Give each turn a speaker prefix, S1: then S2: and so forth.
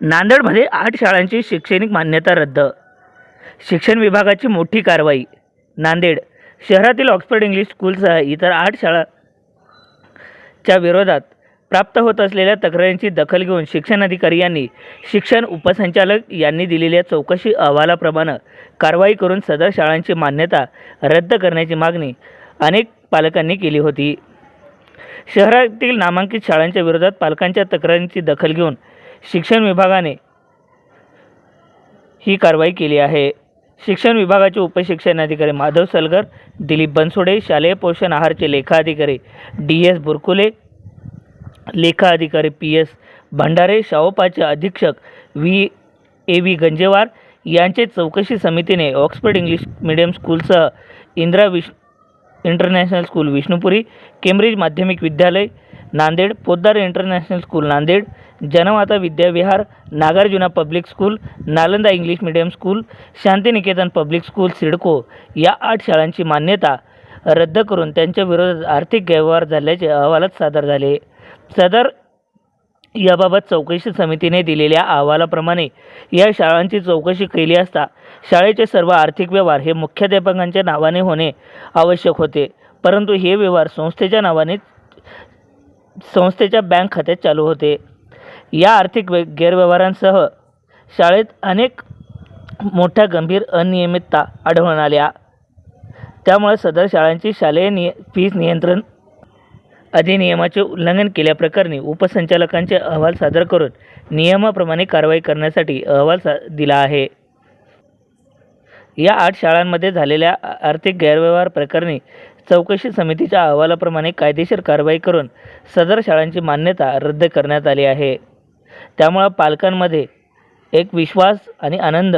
S1: नांदेडमध्ये आठ शाळांची शैक्षणिक मान्यता रद्द. शिक्षण विभागाची मोठी कारवाई. नांदेड शहरातील ऑक्सफर्ड इंग्लिश स्कूलसह इतर आठ शाळाच्या विरोधात प्राप्त होत असलेल्या तक्रारींची दखल घेऊन शिक्षण अधिकारी यांनी शिक्षण उपसंचालक यांनी दिलेल्या चौकशी अहवालाप्रमाणे कारवाई करून सदर शाळांची मान्यता रद्द करण्याची मागणी अनेक पालकांनी केली होती. शहरातील नामांकित शाळांच्या विरोधात पालकांच्या तक्रारींची दखल घेऊन शिक्षण विभागाने ही कारवाई केली आहे. शिक्षण विभागाचे उपशिक्षणाधिकारी माधव सलगर दिलीप बनसोडे शालेय पोषण आहारचे लेखा अधिकारी डी एस बुरकुले लेखा अधिकारी पी एस भंडारे शाओपाचे अधीक्षक व्ही ए व्ही गंजेवार यांचे चौकशी समितीने ऑक्सफर्ड इंग्लिश मीडियम स्कूलसह इंदिरा विश इंटरनॅशनल स्कूल विष्णुपुरी केम्ब्रिज माध्यमिक विद्यालय Nanded Poddar international school Nanded Janmata Vidyavihar Nagarjuna public school Nalanda English medium school Shantiniketan public school CIDCO या आठ शाळांची मान्यता रद्द करून त्यांच्या विरोधात आर्थिक गैरव्यवहार झाल्याचे अहवालात सादर झाले. सदर याबाबत चौकशी समितीने दिलेल्या अहवालाप्रमाणे या शाळांची चौकशी केली असता शाळेचे सर्व आर्थिक व्यवहार हे मुख्याध्यापकांच्या नावाने होणे आवश्यक होते. परंतु हे व्यवहार संस्थेच्या नावाने संस्थेच्या बँक खात्यात चालू होते. या आर्थिक गैरव्यवहारांसह शाळेत अनेक मोठ्या गंभीर अनियमितता आढळून आल्या. त्यामुळे सदर शाळांची शालेय निय फीज नियंत्रण अधिनियमाचे उल्लंघन केल्याप्रकरणी उपसंचालकांचे अहवाल सादर करून नियमाप्रमाणे कारवाई करण्यासाठी अहवाल सा दिला आहे. या आठ शाळांमध्ये झालेल्या आर्थिक गैरव्यवहार प्रकरणी चौकशी समितीच्या अहवालाप्रमाणे कायदेशीर कारवाई करून सदर शाळांची मान्यता रद्द करण्यात आली आहे. त्यामुळं पालकांमध्ये एक विश्वास आणि आनंद